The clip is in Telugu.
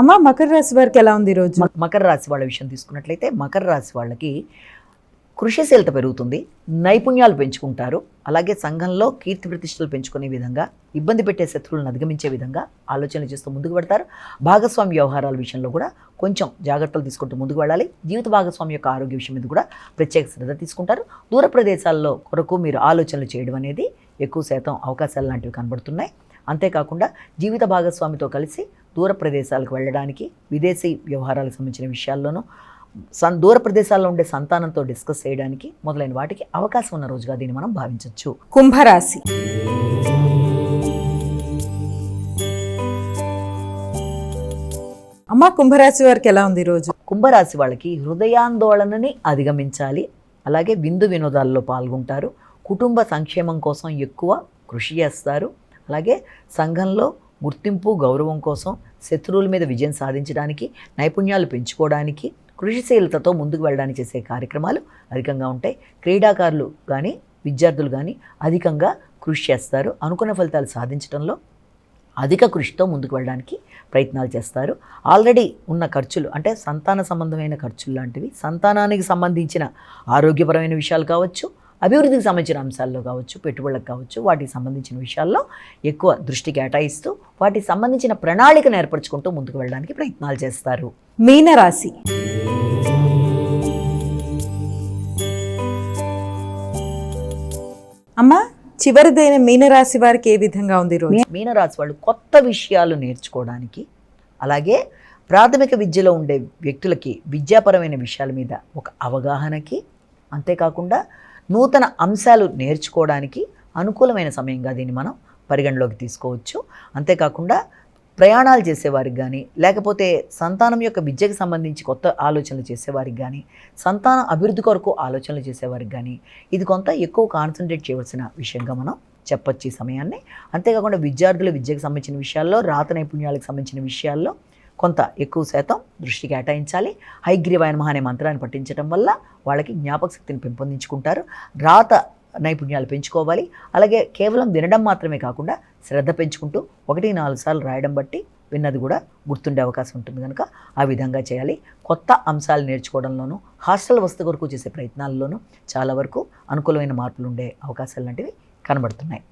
అమ్మ మకర రాశి వారికి ఎలా ఉంది రోజు? మకర రాశి వాళ్ళ విషయం తీసుకున్నట్లయితే మకర రాశి వాళ్ళకి కృషిశీలత పెరుగుతుంది నైపుణ్యాలు పెంచుకుంటారు అలాగే సంఘంలో కీర్తి ప్రతిష్టలు పెంచుకునే విధంగా ఇబ్బంది పెట్టే శత్రువులను అధిగమించే విధంగా ఆలోచనలు చేస్తూ ముందుకు పెడతారు. భాగస్వామి వ్యవహారాల విషయంలో కూడా కొంచెం జాగ్రత్తలు తీసుకుంటూ ముందుకు వెళ్ళాలి. జీవిత భాగస్వామి యొక్క ఆరోగ్య విషయం మీద కూడా ప్రత్యేక శ్రద్ధ తీసుకుంటారు. దూర ప్రదేశాల్లో కొరకు మీరు ఆలోచనలు చేయడం అనేది ఎక్కువ శాతం అవకాశాలు లాంటివి కనబడుతున్నాయి. అంతేకాకుండా జీవిత భాగస్వామితో కలిసి దూర ప్రదేశాలకు వెళ్ళడానికి విదేశీ వ్యవహారాలకు సంబంధించిన విషయాల్లోనూ సన్ దూర ప్రదేశాల్లో ఉండే సంతానంతో డిస్కస్ చేయడానికి మొదలైన వాటికి అవకాశం ఉన్న రోజుగా దీన్ని మనం భావించవచ్చు కుంభరాశి. అమ్మ కుంభరాశి వారికి ఎలా ఉంది ఈ రోజు? కుంభరాశి వాళ్ళకి హృదయాందోళనని అధిగమించాలి. అలాగే విందు వినోదాల్లో పాల్గొంటారు. కుటుంబ సంక్షేమం కోసం ఎక్కువ కృషి చేస్తారు. అలాగే సంఘంలో గుర్తింపు గౌరవం కోసం శత్రువుల మీద విజయం సాధించడానికి నైపుణ్యాలు పెంచుకోవడానికి కృషిశీలతతో ముందుకు వెళ్ళడానికి చేసే కార్యక్రమాలు అధికంగా ఉంటాయి. క్రీడాకారులు కానీ విద్యార్థులు కానీ అధికంగా కృషి చేస్తారు. అనుకున్న ఫలితాలు సాధించడంలో అధిక కృషితో ముందుకు వెళ్ళడానికి ప్రయత్నాలు చేస్తారు. ఆల్రెడీ ఉన్న ఖర్చులు అంటే సంతాన సంబంధమైన ఖర్చులు లాంటివి సంతానానికి సంబంధించిన ఆరోగ్యపరమైన విషయాలు కావచ్చు అభివృద్ధికి సంబంధించిన అంశాల్లో కావచ్చు పెట్టుబడులకు కావచ్చు వాటికి సంబంధించిన విషయాల్లో ఎక్కువ దృష్టి కేటాయిస్తూ వాటికి సంబంధించిన ప్రణాళికను ఏర్పరచుకుంటూ ముందుకు వెళ్ళడానికి ప్రయత్నాలు చేస్తారు. మీనరాశి. అమ్మ చివరిదైన మీనరాశి వారికి ఏ విధంగా ఉంది రోజు? మీనరాశి వాళ్ళు కొత్త విషయాలు నేర్చుకోవడానికి అలాగే ప్రాథమిక విద్యలో ఉండే వ్యక్తులకి విద్యాపరమైన విషయాల మీద ఒక అవగాహనకి అంతేకాకుండా నూతన అంశాలు నేర్చుకోవడానికి అనుకూలమైన సమయంగా దీన్ని మనం పరిగణలోకి తీసుకోవచ్చు. అంతేకాకుండా ప్రయాణాలు చేసేవారికి కానీ లేకపోతే సంతానం యొక్క విద్యకు సంబంధించి కొత్త ఆలోచనలు చేసేవారికి కానీ సంతాన అభివృద్ధి కొరకు ఆలోచనలు చేసేవారికి కానీ ఇది కొంత ఎక్కువ కాన్సన్ట్రేట్ చేయవలసిన విషయంగా మనం చెప్పొచ్చు ఈ సమయాన్ని. అంతేకాకుండా విద్యార్థుల విద్యకు సంబంధించిన విషయాల్లో రాత నైపుణ్యాలకు సంబంధించిన విషయాల్లో కొంత ఎక్కువ శాతం దృష్టి కేటాయించాలి. హైగ్రీవాయన మహా అనే మంత్రాన్ని పఠించడం వల్ల వాళ్ళకి జ్ఞాపక శక్తిని పెంపొందించుకుంటారు. రాత నైపుణ్యాలు పెంచుకోవాలి. అలాగే కేవలం వినడం మాత్రమే కాకుండా శ్రద్ధ పెంచుకుంటూ ఒకటి నాలుగు సార్లు రాయడం బట్టి విన్నది కూడా గుర్తుండే అవకాశం ఉంటుంది కనుక ఆ విధంగా చేయాలి. కొత్త అంశాలు నేర్చుకోవడంలోనూ హాస్టల్ వస్తు కొరకు చేసే ప్రయత్నాల్లోనూ చాలా వరకు అనుకూలమైన మార్పులు ఉండే అవకాశాలు లాంటివి కనబడుతున్నాయి.